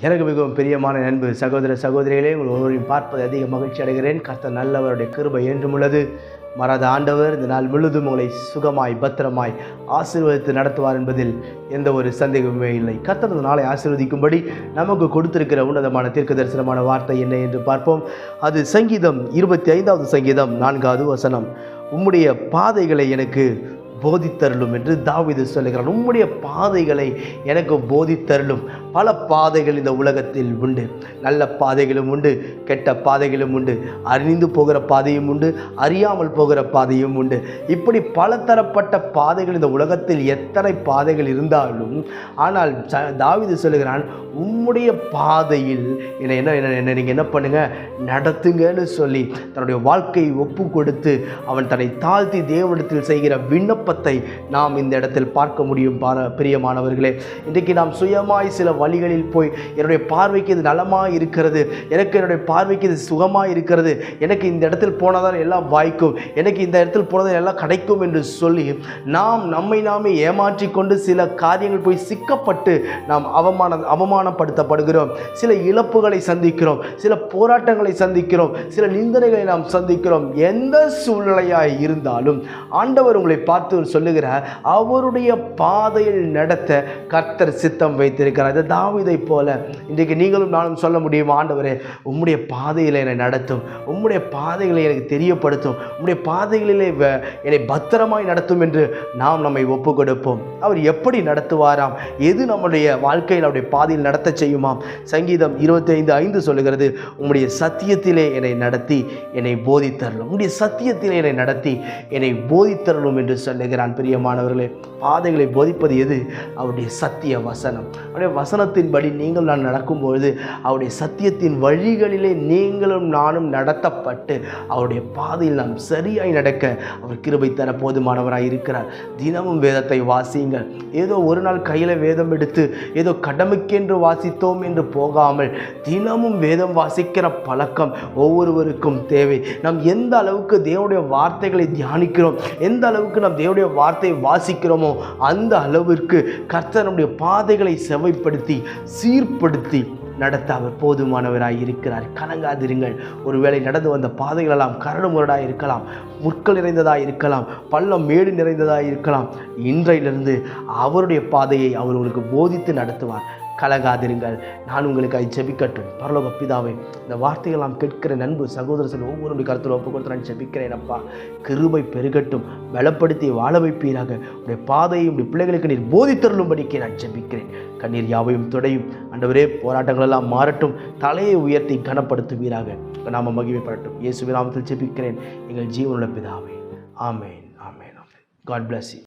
எனக்கு மிகவும் பிரியமான நண்பு சகோதர சகோதரிகளே உங்கள் ஒருவரையும் பார்ப்பது அதிக மகிழ்ச்சி அடைகிறேன். கர்த்த நல்லவருடைய கிருபை என்றும் உள்ளது மறாத ஆண்டவர் இந்த நாள் முழுதும் உங்களை சுகமாய் பத்திரமாய் ஆசீர்வதித்து நடத்துவார் என்பதில் எந்த ஒரு சந்தேகமே இல்லை. கர்த்தர் நாளை ஆசீர்வதிக்கும்படி நமக்கு கொடுத்திருக்கிற உன்னதமான தீர்க்க தரிசனமான வார்த்தை என்ன என்று பார்ப்போம். அது சங்கீதம் இருபத்தி ஐந்தாவது சங்கீதம் நான்காவது வசனம். உம்முடைய பாதைகளை எனக்கு போதித்தருளும் என்று தாவீது சொல்லுகிறான். உம்முடைய பாதைகளை எனக்கு போதித்தருளும் பல பாதைகள் இந்த உலகத்தில் உண்டு. நல்ல பாதைகளும் உண்டு கெட்ட பாதைகளும் உண்டு அறிந்து போகிற பாதையும் உண்டு அறியாமல் போகிற பாதையும் உண்டு. இப்படி பலதரப்பட்ட பாதைகள் இந்த உலகத்தில் எத்தனை பாதைகள் இருந்தாலும் ஆனால் தாவிது சொல்லுகிறான் உம்முடைய பாதையில் என்னை என்ன என்ன என்ன நீங்கள் என்ன பண்ணுங்க? நடத்துங்கன்னு சொல்லி தன்னுடைய வாழ்க்கையை ஒப்பு கொடுத்து அவன் தன்னை தாழ்த்தி தேவனிடத்தில் செய்கிற விண்ணப்பத்தை நாம் இந்த இடத்தில் பார்க்க முடியும் பார பிரியமானவர்களே. இன்றைக்கு நாம் சுயமாய் சில வழிகளில் போய் என்னுடைய பார்வைக்கு இது நலமாக இருக்கிறது எனக்கு என்னுடைய பார்வைக்கு இது சுகமாக இருக்கிறது எனக்கு இந்த இடத்தில் போனதால் எல்லாம் வாய்க்கும் எனக்கு இந்த இடத்தில் போனதால் எல்லாம் கிடைக்கும் என்று சொல்லி நாம் நம்மை நாமே ஏமாற்றி கொண்டு சில காரியங்கள் போய் சிக்கப்பட்டு நாம் அவமான அவமானப்படுத்தப்படுகிறோம். சில இழப்புகளை சந்திக்கிறோம் சில போராட்டங்களை சந்திக்கிறோம் சில நிந்தனைகளை நாம் சந்திக்கிறோம். எந்த சூழ்நிலையாக இருந்தாலும் ஆண்டவர் உங்களை பார்த்து சொல்லுகிறார் அவருடைய பாதையில் நடத்த கர்த்தர் சித்தம் வைத்திருக்கிறார். தாவிதை போல. இன்றைக்கு நீங்களும் நானும் சொல்ல முடியும் ஆண்டவரே உம்முடைய பாதையில் என்னை நடத்தும். உம்முடைய பாதைகளை எனக்கு தெரியப்படுத்தும். உம்முடைய பாதைகளிலே வ- என்னை பத்திரமாய் நடத்தும் என்று நாம் நம்மை ஒப்பு கொடுப்போம் அவர் எப்படி நடத்துவாராம்? எது நம்முடைய வாழ்க்கையில் அவருடைய பாதையில் நடத்த செய்யுமாம்? சங்கீதம் இருபத்தைந்து ஐந்து சொல்லுகிறது உம்முடைய சத்தியத்திலே என்னை நடத்தி என்னை போதித்தரலும் உம்முடைய சத்தியத்திலே என்னை நடத்தி என்னை போதித்தரலும் என்று சொல்லுகிறான் பிரியமானவர்களே. பாதைகளை போதிப்பது எது? அவருடைய சத்திய வசனம். அவருடைய வசனம் வசனத்தின்படி நீங்கள் நான் நடக்கும்பொழுது அவருடைய சத்தியத்தின் வழிகளிலே நீங்களும் நானும் நடத்தப்பட்டு அவருடைய பாதையில் நாம் சரியாய் நடக்க அவர் கிருபை தர போதுமானவராக இருக்கிறார் தினமும் வேதத்தை வாசியுங்கள் ஏதோ ஒரு நாள் கையில் வேதம் எடுத்து ஏதோ கடமைக்கென்று வாசித்தோம் என்று போகாமல் தினமும் வேதம் வாசிக்கிற பழக்கம் ஒவ்வொருவருக்கும் தேவை நாம் எந்த அளவுக்கு தேவனுடைய வார்த்தைகளை தியானிக்கிறோம் எந்த அளவுக்கு நாம் தேவனுடைய வார்த்தையை வாசிக்கிறோமோ அந்த அளவிற்கு கர்த்தனுடைய பாதைகளை செவைப்படுத்தி சீர்படுத்தி நடத்த அவர் போதுமானவராய் இருக்கிறார். கலங்காதிருங்கள். ஒருவேளை நடந்து வந்த பாதைகளெல்லாம் கரடு முரடாக இருக்கலாம். முற்கள் நிறைந்ததாக இருக்கலாம். பள்ளம் மேடு நிறைந்ததாக இருக்கலாம். இன்றையிலிருந்து அவருடைய பாதையை அவர் உங்களுக்கு போதித்து நடத்துவார். கலங்காதிருங்கள். நான் உங்களுக்காக ஜெபிக்கட்டும். பரலோக பிதாவை இந்த வார்த்தைகள்லாம் கேட்கிற நண்பு சகோதரர்கள் ஒவ்வொருடைய கருத்தில் ஒப்பு கொடுத்து நான் ஜெபிக்கிறேன் அப்பா. கிருபை பெருகட்டும். பலப்படுத்தி வாழ வைப்பீராக. உடைய பாதையை உடைய பிள்ளைகளுக்கு நீர் போதித்தருளும்படிக்கு நான் ஜெபிக்கிறேன். கண்ணீர் யாவையும் துடையும். அண்டவரே போராட்டங்கள் எல்லாம் மாறட்டும். தலையை உயர்த்தி கனப்படுத்துவீராக. நாம மகிமைப்படட்டும். இயேசுவின் நாமத்தில் ஜெபிக்கிறேன். எங்கள் ஜீவனுள்ள பிதாவே. ஆமேன் ஆமேன் ஆமேன். God bless you